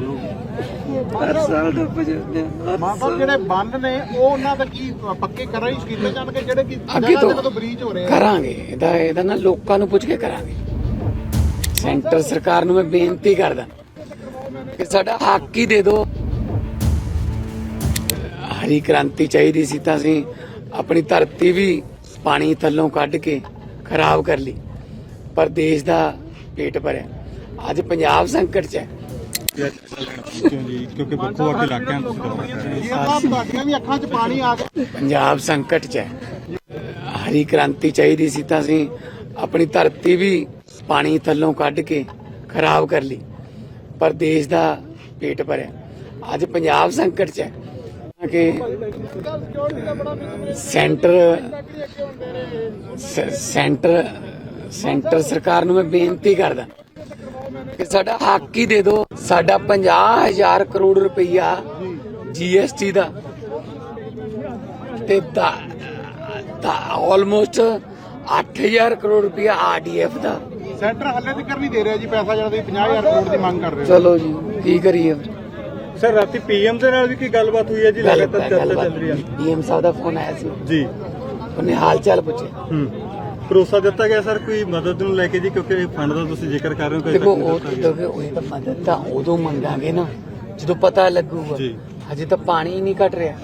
ਹਰ ਸਾਲ ਡੁੱਬ ਜਾਂਦੇ ਆ, ਹਰ ਮਾਂ ਬਾਪ ਜਿਹੜੇ ਬੰਨ ਨੇ ਉਹ ਉਹਨਾਂ ਦਾ ਕੀ ਪੱਕੇ ਕਰਾਂ ਹੀ ਕੀਤੇ ਜਾਣਗੇ? ਜਿਹੜੇ ਕਿ ਅੱਗੇ ਜਗ੍ਹਾ ਤੋਂ ਜਗ੍ਹਾ ਤੋਂ ਬ੍ਰੀਚ ਹੋ ਰਹੇ ਆ। ਕਰਾਂਗੇ ਇਹਦਾ ਇਹਦਾ ਨਾ ਲੋਕਾਂ ਨੂੰ ਪੁੱਛ ਕੇ ਕਰਾਂਗੇ। ਸੈਂਟਰ ਸਰਕਾਰ ਨੂੰ ਮੈਂ ਬੇਨਤੀ ਕਰਦਾ ਕਿ ਸਾਡਾ ਹੱਕ ਹੀ ਦੇ ਦਿਓ। ਹਰੀ ਕ੍ਰਾਂਤੀ ਚਾਹੀਦੀ ਸੀ ਤਾਂ ਅਸੀਂ ਆਪਣੀ ਧਰਤੀ ਵੀ ਪਾਣੀ ਥੱਲੋਂ ਕੱਢ ਕੇ ਖਰਾਬ ਕਰ ਲਈ ਪਰ ਦੇਸ਼ ਦਾ ਪੇਟ ਭਰਿਆ। ਅੱਜ ਪੰਜਾਬ ਸੰਕਟ 'ਚ ਹੈ। ਕਿਉਂ ਜੀ ਕਿਉਂਕਿ ਵੱਖੋ ਵੱਖ ਇਲਾਕਿਆਂ ਤੋਂ ਤੁਸੀਂ ਦੌਰਾ ਕਰ ਰਹੇ ਹੋ ਇਹ ਤਾਂ ਤੁਹਾਡੀਆਂ ਵੀ ਅੱਖਾਂ 'ਚ ਪਾਣੀ ਆ ਗਿਆ। ਪੰਜਾਬ ਸੰਕਟ 'ਚ ਹੈ। ਹਰੀ ਕ੍ਰਾਂਤੀ ਚਾਹੀਦੀ ਸੀ ਤਾਂ ਅਸੀਂ ਆਪਣੀ ਧਰਤੀ ਵੀ ਪਾਣੀ ਥੱਲੋਂ ਕੱਢ ਕੇ ਖਰਾਬ ਕਰ ਲਈ। ਪਰ ਦੇਸ਼ ਦਾ ਪੇਟ ਭਰਿਆ। ਅੱਜ ਪੰਜਾਬ ਸੰਕਟ 'ਚ ਹੈ। ਕਿ ਸੈਂਟਰ ਸੈਂਟਰ ਸੈਂਟਰ ਸਰਕਾਰ ਨੂੰ ਮੈਂ ਬੇਨਤੀ ਕਰਦਾ। ਕਿ ਸਾਡਾ ਹੱਕ ਹੀ ਦੇ ਦਿਓ ਸਾਡਾ 50000 ਕਰੋੜ ਰੁਪਈਆ ਜੀਐਸਟੀ ਦਾ। ਤੇ ਦਾ ਦਾ ਆਲਮੋਸਟ 8000 ਕਰੋੜ ਰੁਪਇਆ ਆਰਡੀਐਫ ਦਾ। ਸੈਂਟਰ ਹੱਲੇ ਤੱਕ ਨਹੀਂ ਦੇ ਰਿਹਾ ਜੀ ਪੈਸਾ ਜਿਹੜਾ ਤੁਸੀਂ 50000 ਕਰੋੜ ਦੀ ਮੰਗ ਕਰ ਰਹੇ ਹੋ। ਚਲੋ ਜੀ ਕੀ ਕਰੀਏ? ਸਰ ਰਾਤੀ ਪੀਐਮ ਦੇ ਨਾਲ ਵੀ ਕੀ ਗੱਲਬਾਤ ਹੋਈ ਹੈ ਜੀ? ਲਗਾਤਾਰ ਚਰਚਾ ਚੱਲ ਰਹੀ ਹੈ। ਪੀਐਮ ਸਾਹਿਬ ਦਾ ਫੋਨ ਆਇਆ ਸੀ। ਜੀ। ਉਹਨੇ ਹਾਲ ਚਾਲ ਪੁੱਛਿਆ ਹੂੰ। ਭਰੋਸਾ ਦਿੱਤਾ ਗਿਆ ਸਰ ਕੋਈ ਮਦਦ ਨੂੰ ਲੈ ਕੇ ਜੀ? ਕਿਉਂਕਿ ਫੰਡ ਦਾ ਤੁਸੀਂ ਜ਼ਿਕਰ ਕਰ ਰਹੇ ਹੋ ਕਦੇ ਦੇਖੋ ਤੱਕ ਨਹੀਂ ਉਹ ਦਿੱਤਾ ਗਿਆ। ਦੇਖੋ ਉਹ ਤਾਂ ਮਦਦ ਤਾਂ ਉਦੋਂ ਮੰਗਾਂਗੇ ਨਾ। ਜਦੋਂ ਪਤਾ ਲੱਗੂਗਾ ਜੀ। ਹਜੇ ਤਾਂ ਪਾਣੀ ਹੀ ਨਹੀਂ ਘਟ ਰਿਹਾ।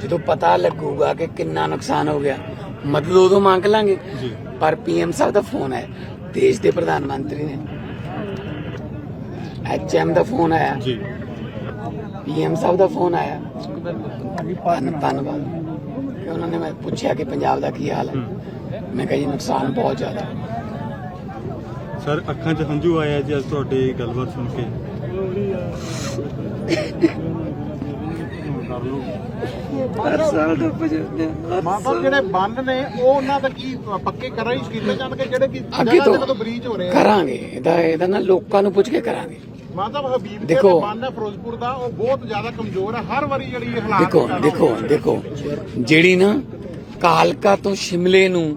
ਜਦੋਂ ਪਤਾ ਲੱਗੂਗਾ ਕਿ ਕਿੰਨਾ ਨੁਕਸਾਨ ਹੋ ਗਿਆ ਮਦਦ ਉਦੋਂ ਮੰਗ ਲਾਂਗੇ। ਪਰ ਪੀਐਮ ਸਾਹਿਬ ਦਾ ਫੋਨ ਹੈ ਦੇਸ਼ ਦੇ ਪ੍ਰਧਾਨ ਮੰਤਰੀ ਨੇ। ਐਚਐਮ ਦਾ ਫੋਨ ਆਇਆ। ਜੀ। ਪੀਐਮ ਸਾਹਿਬ ਦਾ ਫੋਨ ਆਇਆ। ਧੰਨ- ਧੰਨਵਾਦ। ਕਿ ਉਹਨਾਂ ਨੇ ਮੈਂ ਪੁੱਛਿਆ ਕਿ ਪੰਜਾਬ ਦਾ ਕੀ ਹਾਲ ਹੈ। ਮੈਂ ਕਿਹਾ ਜੀ ਨੁਕਸਾਨ ਬਹੁਤ ਜ਼ਿਆਦਾ। ਸਰ ਅੱਖਾਂ 'ਚ ਹੰਝੂ ਆਇਆ ਜੀ ਅੱਜ ਤੁਹਾਡੀ ਗੱਲਬਾਤ ਸੁਣ ਕੇ। ਹਰ ਸਾਲ ਡੁੱਬ ਜਾਂਦੇ ਆ, ਹਰ ਮਾਂ ਬਾਪ ਜਿਹੜੇ ਬੰਨ ਨੇ ਉਹ ਉਹਨਾਂ ਦਾ ਕੀ ਪੱਕੇ ਕਰਾਂ ਹੀ ਕੀਤੇ ਜਾਣਗੇ? ਜਿਹੜੇ ਕਿ ਅੱਗੇ ਜਗ੍ਹਾ ਤੋਂ ਜਗ੍ਹਾ ਤੋਂ ਬ੍ਰੀਚ ਹੋ ਰਹੇ ਆ। ਕਰਾਂਗੇ ਇਹਦਾ ਇਹਦਾ ਨਾ ਲੋਕਾਂ ਨੂੰ ਪੁੱਛ ਕੇ ਕਰਾਂਗੇ। ਮਾਂ ਸਾਹਿਬ ਹਬੀਬ ਦੇ ਦੇਖੋ। ਬੰਨ ਹੈ ਫਿਰੋਜ਼ਪੁਰ ਦਾ ਉਹ ਬਹੁਤ ਜ਼ਿਆਦਾ ਕਮਜ਼ੋਰ ਹੈ। ਹਰ ਵਾਰੀ ਜਿਹੜੀ ਇਹ ਹਾਲਾਤ ਦੇਖੋ ਪੈਦਾ ਦੇਖੋ ਹੁੰਦੇ ਨੇ। ਦੇਖੋ। ਜਿਹੜੀ ਨਾ ਕਾਲਕਾ ਤੋਂ ਸ਼ਿਮਲੇ ਨੂੰ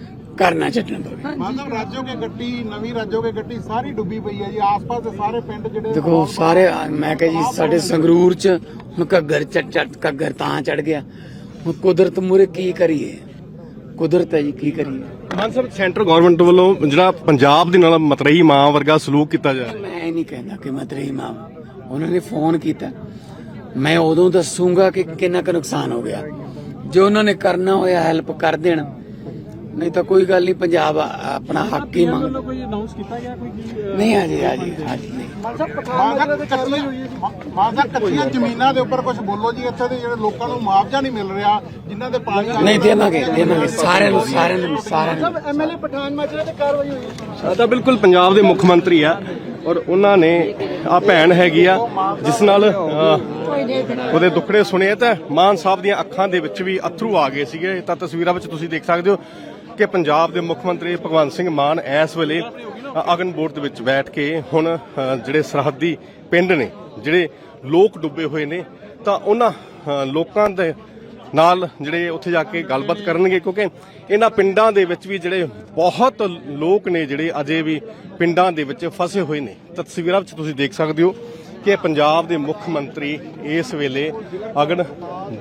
ਕਰਨਾ ਛੱਡਣਾ ਪਵੇ ਮਾਂ ਸਾਹਿਬ ਰਾਜੋ ਕੇ ਗੱਟੀ ਨਵੀਂ ਰਾਜੋ ਕੇ ਗੱਟੀ ਸਾਰੀ ਡੁੱਬੀ ਪਈ ਹੈ ਜੀ। ਆਸ-ਪਾਸ ਦੇ ਸਾਰੇ ਪਿੰਡ ਜਿਹੜੇ ਦੇਖੋ ਸਾਰੇ ਮੈਂ ਕਹਾਂ ਜੀ ਸਾਡੇ ਸੰਗਰੂਰ ਚ ਹੁਣ ਘੱਗਰ ਚੜ ਚੜ ਘੱਗਰ ਤਾਂ ਚੜ ਗਿਆ। ਹੁਣ ਕੁਦਰਤ ਮੂਰੇ ਕੀ ਕਰੀਏ? ਕੁਦਰਤ ਹੈ ਜੀ ਕੀ ਕਰੀਏ? ਮਾਨ ਸਾਹਿਬ ਸੈਂਟਰ ਗਵਰਨਮੈਂਟ ਵੱਲੋਂ ਜਿਹੜਾ ਪੰਜਾਬ ਦੇ ਨਾਲ ਮਤਰਈ ਮਾਂ ਵਰਗਾ ਸਲੂਕ ਕੀਤਾ ਜਾ ਰਿਹਾ। ਮੈਂ ਇਹ ਨਹੀਂ ਕਹਿੰਦਾ ਕਿ ਮੈਂ ਤੇਰੀ ਮਾਂ ਉਹਨਾਂ ਨੇ ਫੋਨ ਕੀਤਾ। ਮੈਂ ਉਦੋਂ ਦੱਸੂਗਾ ਕਿ ਕਿੰਨਾ ਕੁ ਨੁਕਸਾਨ ਹੋ ਗਿਆ। ਜੋ ਉਹਨਾਂ ਨੇ ਕਰਨਾ ਹੋਇਆ ਹੈਲਪ ਕਰ ਦੇਣ ਨਹੀਂ ਤਾਂ ਕੋਈ ਗੱਲ ਨਹੀਂ ਪੰਜਾਬ ਆ- ਆਪਣਾ ਹੱਕ ਹੀ ਮੰਗ ਕੋਈ ਅਨਾਉਂਸ ਕੀਤਾ ਗਿਆ ਕੋਈ ਨਹੀਂ ਹਾਜੀ ਹਾਜੀ ਹਾਜੀ ਨਹੀਂ। ਮਾਂ ਸਾਹਿਬ ਕੱਚੀਆਂ ਮਾਂ ਸਾਹਿਬ ਕੱਚੀਆਂ ਜ਼ਮੀਨਾਂ ਦੇ ਉੱਪਰ ਕੁਝ ਬੋਲੋ ਜੀ ਇੱਥੇ ਦੇ ਜਿਹੜੇ ਲੋਕਾਂ ਨੂੰ ਮੁਆਵਜ਼ਾ ਨਹੀਂ ਮਿਲ ਰਿਹਾ ਜਿਨ੍ਹਾਂ ਦੇ ਪਾਣੀ ਨਹੀਂ ਦੇਵਾਂਗੇ ਦੇਵਾਂਗੇ ਸਾਰਿਆਂ ਨੂੰ ਸਾਰਿਆਂ ਨੂੰ ਸਾਰਿਆਂ ਨੂੰ ਐਮਐਲਏ ਪਠਾਨ ਮਾਜਰਾ ਤੇ ਕਾਰਵਾਈ ਹੋਈ ਇਹ ਤਾਂ ਬਿਲਕੁਲ ਪੰਜਾਬ ਦੇ ਮੁੱਖ ਮੰਤਰੀ ਆ ਔਰ ਉਹਨਾਂ ਨੇ ਆ ਭੈਣ ਹੈਗੀ ਆ ਜਿਸ ਨਾਲ ਅ, ਉਹਦੇ ਦੁੱਖੜੇ ਸੁਣੇ ਤਾਂ ਮਾਨ ਸਾਹਿਬ ਦੀਆਂ ਅੱਖਾਂ ਦੇ ਵਿੱਚ ਵੀ ਅਥਰੂ ਆ ਗਏ ਸੀਗੇ। ਤਾਂ ਤਸਵੀਰਾਂ ਵਿੱਚ ਤੁਸੀਂ ਦੇਖ ਸਕਦੇ ਹੋ। ਕਿ ਪੰਜਾਬ ਦੇ ਮੁੱਖ ਮੰਤਰੀ ਭਗਵੰਤ ਸਿੰਘ ਮਾਨ ਇਸ ਵੇਲੇ ਅ, ਅਗਨ ਬੋਰਡ ਦੇ ਵਿੱਚ ਬੈਠ ਕੇ ਹੁਣ ਜਿਹੜੇ ਸਰਹੱਦੀ ਪਿੰਡ ਨੇ ਜਿਹੜੇ ਲੋਕ ਡੁੱਬੇ ਹੋਏ ਨੇ ਤਾਂ ਉਹਨਾਂ ਲੋਕਾਂ ਦੇ ਨਾਲ ਜਿਹੜੇ ਉੱਥੇ ਜਾ ਕੇ ਗੱਲਬਾਤ ਕਰਨਗੇ ਕਿਉਂਕਿ ਇਹਨਾਂ ਪਿੰਡਾਂ ਦੇ ਵਿੱਚ ਵੀ ਜਿਹੜੇ ਬਹੁਤ ਲੋਕ ਨੇ ਜਿਹੜੇ ਅਜੇ ਵੀ ਪਿੰਡਾਂ ਦੇ ਵਿੱਚ ਫਸੇ ਹੋਏ ਨੇ। ਤਸਵੀਰਾਂ ਵਿੱਚ ਤੁਸੀਂ ਦੇਖ ਸਕਦੇ ਹੋ ਕਿ ਪੰਜਾਬ ਦੇ ਮੁੱਖ ਮੰਤਰੀ ਇਸ ਵੇਲੇ ਅਗਨ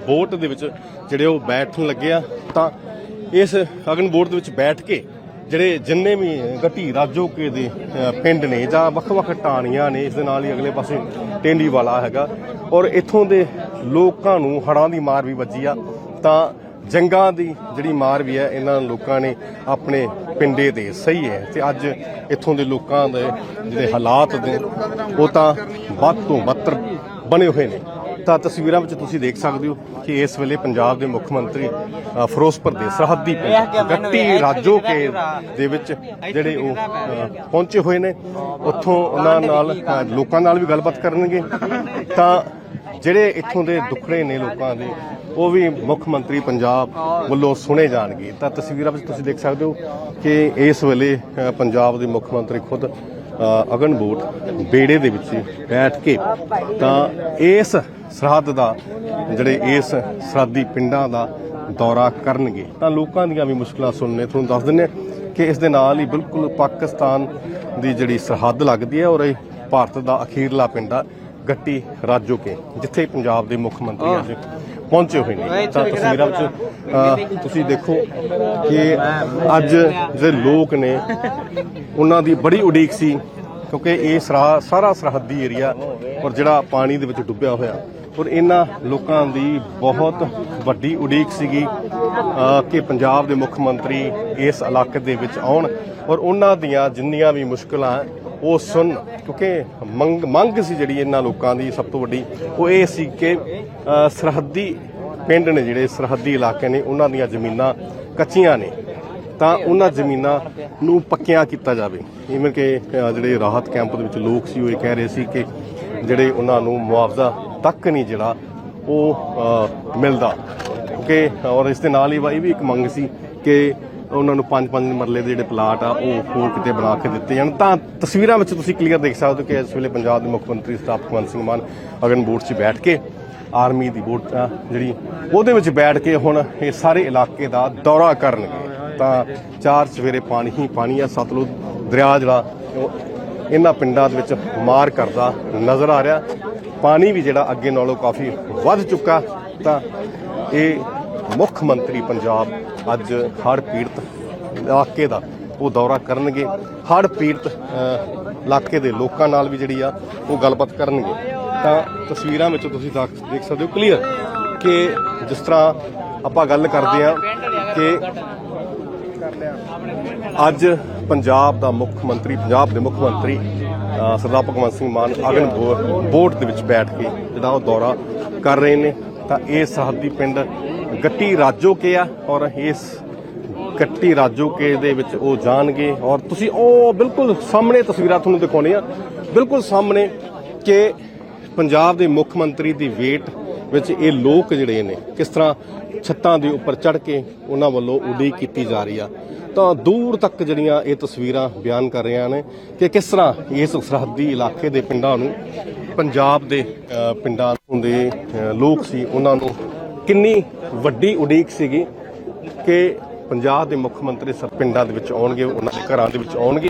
ਬੋਟ ਦੇ ਵਿੱਚ ਜਿਹੜੇ ਉਹ ਬੈਠਣ ਲੱਗੇ ਆ ਤਾਂ ਇਸ ਅਗਨ ਬੋਰਡ ਦੇ ਵਿੱਚ ਬੈਠ ਕੇ ਜਿਹੜੇ ਜਿੰਨੇ ਵੀ ਗੱਟੀ ਰਾਜੋਕੇ ਦੇ ਪਿੰਡ ਨੇ ਜਾਂ ਵੱਖ-ਵੱਖ ਟਾਣੀਆਂ ਨੇ, ਇਸ ਦੇ ਨਾਲ ਹੀ ਅਗਲੇ ਪਾਸੇ ਟੇਂਡੀ ਵਾਲਾ ਹੈਗਾ। ਔਰ ਇੱਥੋਂ ਦੇ ਲੋਕਾਂ ਨੂੰ ਹੜਾਂ ਦੀ ਮਾਰ ਵੀ ਵੱਜੀ ਆ, ਤਾਂ ਜੰਗਾਂ ਦੀ ਜਿਹੜੀ ਮਾਰ ਵੀ ਹੈ, ਇਹਨਾਂ ਲੋਕਾਂ ਨੇ ਆਪਣੇ ਪਿੰਡੇ ਤੇ ਸਹੀ ਹੈ ਤੇ ਅੱਜ ਇੱਥੋਂ ਦੇ ਲੋਕਾਂ ਦੇ ਜਿਹੜੇ ਹਾਲਾਤ ਨੇ, ਉਹ ਤਾਂ ਵੱਧ ਤੋਂ ਬੱਤਰ ਬਣੇ ਹੋਏ ਨੇ। ਤਾਂ ਤਸਵੀਰਾਂ ਵਿੱਚ ਤੁਸੀਂ ਦੇਖ ਸਕਦੇ ਹੋ ਕਿ ਇਸ ਵੇਲੇ ਪੰਜਾਬ ਦੇ ਮੁੱਖ ਮੰਤਰੀ ਫਿਰੋਜ਼ਪੁਰ ਦੇ ਸਰਹੱਦੀ ਪਿੰਡ ਰਾਜੋ ਕੇ ਦੇ ਵਿੱਚ ਜਿਹੜੇ ਉਹ ਪਹੁੰਚੇ ਹੋਏ ਨੇ। ਉੱਥੋਂ ਉਹਨਾਂ ਨਾਲ ਲੋਕਾਂ ਨਾਲ ਵੀ ਗੱਲਬਾਤ ਕਰਨਗੇ। ਤਾਂ ਜਿਹੜੇ ਇੱਥੋਂ ਦੇ ਦੁੱਖੜੇ ਨੇ ਲੋਕਾਂ ਦੇ, ਉਹ ਵੀ ਮੁੱਖ ਮੰਤਰੀ ਪੰਜਾਬ ਵੱਲੋਂ ਸੁਣੇ ਜਾਣਗੇ। ਤਾਂ ਤਸਵੀਰਾਂ ਵਿੱਚ ਤੁਸੀਂ ਦੇਖ ਸਕਦੇ ਹੋ ਕਿ ਇਸ ਵੇਲੇ ਪੰਜਾਬ ਦੇ ਮੁੱਖ ਮੰਤਰੀ ਖੁਦ ਅ, ਅਗਨਬੋਟ ਬੇੜੇ ਦੇ ਵਿੱਚ ਬੈਠ ਕੇ ਤਾਂ ਇਸ ਸਰਹੱਦ ਦਾ ਜਿਹੜੇ ਇਸ ਸਰਹੱਦੀ ਪਿੰਡਾਂ ਦਾ ਦੌਰਾ ਕਰਨਗੇ। ਤਾਂ ਲੋਕਾਂ ਦੀਆਂ ਵੀ ਮੁਸ਼ਕਲਾਂ ਸੁਣਨੇ ਤੁਹਾਨੂੰ ਦੱਸ ਦਿੰਨੇ ਕਿ ਇਸ ਦੇ ਨਾਲ ਹੀ ਬਿਲਕੁਲ ਪਾਕਿਸਤਾਨ ਦੀ ਜਿਹੜੀ ਸਰਹੱਦ ਲੱਗਦੀ ਹੈ ਔਰ ਇਹ ਭਾਰਤ ਦਾ ਅਖੀਰਲਾ ਪਿੰਡ ਆ ਗੱਟੀ ਰਾਜੋਕੇ ਜਿੱਥੇ ਪੰਜਾਬ ਦੇ ਮੁੱਖ ਮੰਤਰੀ ਅੱਜ ਪਹੁੰਚੇ ਹੋਏ ਨੇ। ਤਾਂ ਤਸਵੀਰਾਂ ਵਿੱਚ ਤੁਸੀਂ ਦੇਖੋ ਕਿ ਅੱਜ ਜਿਹੜੇ ਲੋਕ ਨੇ ਉਹਨਾਂ ਦੀ ਬੜੀ ਉਡੀਕ ਸੀ ਕਿਉਂਕਿ ਇਹ ਸਰਾ- ਸਾਰਾ ਸਰਹੱਦੀ ਏਰੀਆ ਔਰ ਜਿਹੜਾ ਪਾਣੀ ਦੇ ਵਿੱਚ ਡੁੱਬਿਆ ਹੋਇਆ ਔਰ ਇਹਨਾਂ ਲੋਕਾਂ ਦੀ ਬਹੁਤ ਵੱਡੀ ਉਡੀਕ ਸੀਗੀ ਕਿ ਪੰਜਾਬ ਦੇ ਮੁੱਖ ਮੰਤਰੀ ਇਸ ਇਲਾਕੇ ਦੇ ਵਿੱਚ ਆਉਣ ਔਰ ਉਹਨਾਂ ਦੀਆਂ ਜਿੰਨੀਆਂ ਵੀ ਮੁਸ਼ਕਲਾਂ ਉਹ ਸੁਣ, ਕਿਉਂਕਿ ਮੰਗ ਮੰਗ ਸੀ ਜਿਹੜੀ ਇਹਨਾਂ ਲੋਕਾਂ ਦੀ ਸਭ ਤੋਂ ਵੱਡੀ, ਉਹ ਇਹ ਸੀ ਕਿ ਸਰਹੱਦੀ ਪਿੰਡ ਨੇ ਜਿਹੜੇ ਸਰਹੱਦੀ ਇਲਾਕੇ ਨੇ, ਉਹਨਾਂ ਦੀਆਂ ਜ਼ਮੀਨਾਂ ਕੱਚੀਆਂ ਨੇ। ਤਾਂ ਉਹਨਾਂ ਜ਼ਮੀਨਾਂ ਨੂੰ ਪੱਕਿਆਂ ਕੀਤਾ ਜਾਵੇ। ਇਵੇਂ ਕਿ ਜਿਹੜੇ ਰਾਹਤ ਕੈਂਪ ਦੇ ਵਿੱਚ ਲੋਕ ਸੀ, ਉਹ ਇਹ ਕਹਿ ਰਹੇ ਸੀ ਕਿ ਜਿਹੜੇ ਉਹਨਾਂ ਨੂੰ ਮੁਆਵਜ਼ਾ ਤੱਕ ਨਹੀਂ ਜਿਹੜਾ ਉਹ ਮਿਲਦਾ। ਕਿਉਂਕਿ, ਔਰ ਇਸ ਦੇ ਨਾਲ ਹੀ ਇਹ ਵੀ ਇੱਕ ਮੰਗ ਸੀ ਕਿ ਉਹਨਾਂ ਨੂੰ ਪੰਜ ਪੰਜ ਮਰਲੇ ਦੇ ਜਿਹੜੇ ਪਲਾਟ ਆ, ਉਹ ਹੋਰ ਕਿਤੇ ਬਣਾ ਕੇ ਦਿੱਤੇ ਜਾਣ। ਤਾਂ ਤਸਵੀਰਾਂ ਵਿੱਚ ਤੁਸੀਂ ਕਲੀਅਰ ਦੇਖ ਸਕਦੇ ਹੋ ਕਿ ਇਸ ਵੇਲੇ ਪੰਜਾਬ ਦੇ ਮੁੱਖ ਮੰਤਰੀ ਸਥਾਪਕ ਭਗਵੰਤ ਸਿੰਘ ਮਾਨ ਅਗਨ ਬੋਰਡ 'ਚ ਬੈਠ ਕੇ ਆਰਮੀ ਦੀ ਬੋਟ ਆ ਜਿਹੜੀ ਉਹਦੇ ਵਿੱਚ ਬੈਠ ਕੇ ਹੁਣ ਇਹ ਸਾਰੇ ਇਲਾਕੇ ਦਾ ਦੌਰਾ ਕਰਨਗੇ। ਤਾਂ ਚਾਰ ਸਵੇਰੇ ਪਾਣੀ ਹੀ ਪਾਣੀ ਆ, ਸਤਲੁਜ ਦਰਿਆ ਜਿਹੜਾ, ਉਹ ਇਹਨਾਂ ਪਿੰਡਾਂ ਦੇ ਵਿੱਚ ਮਾਰ ਕਰਦਾ ਨਜ਼ਰ ਆ ਰਿਹਾ। ਪਾਣੀ ਵੀ ਜਿਹੜਾ ਅੱਗੇ ਨਾਲੋਂ ਕਾਫੀ ਵੱਧ ਚੁੱਕਾ। ਤਾਂ ਇਹ ਮੁੱਖ ਮੰਤਰੀ ਪੰਜਾਬ ਅੱਜ ਹੜ੍ਹ ਪੀੜਤ ਇਲਾਕੇ ਦਾ ਉਹ ਦੌਰਾ ਕਰਨਗੇ। ਹੜ੍ਹ ਪੀੜਤ ਇਲਾਕੇ ਦੇ ਲੋਕਾਂ ਨਾਲ ਵੀ ਜਿਹੜੀ ਆ ਉਹ ਗੱਲਬਾਤ ਕਰਨਗੇ। ਤਾਂ ਤਸਵੀਰਾਂ ਵਿੱਚ ਤੁਸੀਂ ਦੇਖ ਸਕਦੇ ਹੋ ਕਲੀਅਰ ਕਿ ਜਿਸ ਤਰ੍ਹਾਂ ਆਪਾਂ ਗੱਲ ਕਰਦੇ ਆ ਕਿ ਅੱਜ ਪੰਜਾਬ ਦਾ ਮੁੱਖ ਮੰਤਰੀ, ਪੰਜਾਬ ਦੇ ਮੁੱਖ ਮੰਤਰੀ ਸਰਦਾਰ ਭਗਵੰਤ ਸਿੰਘ ਮਾਨ ਅਗਨ ਬੋ- ਬੋਰਡ ਦੇ ਵਿੱਚ ਬੈਠ ਕੇ ਜਿਹੜਾ ਉਹ ਦੌਰਾ ਕਰ ਰਹੇ ਨੇ। ਤਾਂ ਇਹ ਸਰਹੱਦੀ ਪਿੰਡ ਗੱਟੀ ਰਾਜੋ ਕੇ ਆ ਔਰ ਇਸ ਗੱਟੀ ਰਾਜੋ ਕੇ ਦੇ ਵਿੱਚ ਉਹ ਜਾਣਗੇ ਔਰ ਤੁਸੀਂ ਉਹ ਬਿਲਕੁਲ ਸਾਹਮਣੇ ਤਸਵੀਰਾਂ ਤੁਹਾਨੂੰ ਦਿਖਾਉਣੇ ਆ ਬਿਲਕੁਲ ਸਾਹਮਣੇ ਕਿ ਪੰਜਾਬ ਦੇ ਮੁੱਖ ਮੰਤਰੀ ਦੀ ਵੇਟ ਵਿੱਚ ਇਹ ਲੋਕ ਜਿਹੜੇ ਨੇ, ਕਿਸ ਤਰ੍ਹਾਂ ਛੱਤਾਂ ਦੇ ਉੱਪਰ ਚੜ ਕੇ ਉਹਨਾਂ ਵੱਲੋਂ ਉਡੀਕ ਕੀਤੀ ਜਾ ਰਹੀ ਆ। ਤਾਂ ਦੂਰ ਤੱਕ ਜਿਹੜੀਆਂ ਇਹ ਤਸਵੀਰਾਂ ਬਿਆਨ ਕਰ ਰਹੀਆਂ ਨੇ ਕਿ ਕਿਸ ਤਰ੍ਹਾਂ ਇਸ ਸਰਹੱਦੀ ਇਲਾਕੇ ਦੇ ਪਿੰਡਾਂ ਨੂੰ, ਪੰਜਾਬ ਦੇ ਪਿੰਡਾਂ ਦੇ ਲੋਕ ਸੀ, ਉਹਨਾਂ ਨੂੰ ਕਿੰਨੀ ਵੱਡੀ ਉਡੀਕ ਸੀਗੀ ਕਿ ਪੰਜਾਬ ਦੇ ਮੁੱਖ ਮੰਤਰੀ ਸਰ ਪਿੰਡਾਂ ਦੇ ਵਿੱਚ ਆਉਣਗੇ, ਉਹਨਾਂ ਦੇ ਘਰਾਂ ਦੇ ਵਿੱਚ ਆਉਣਗੇ।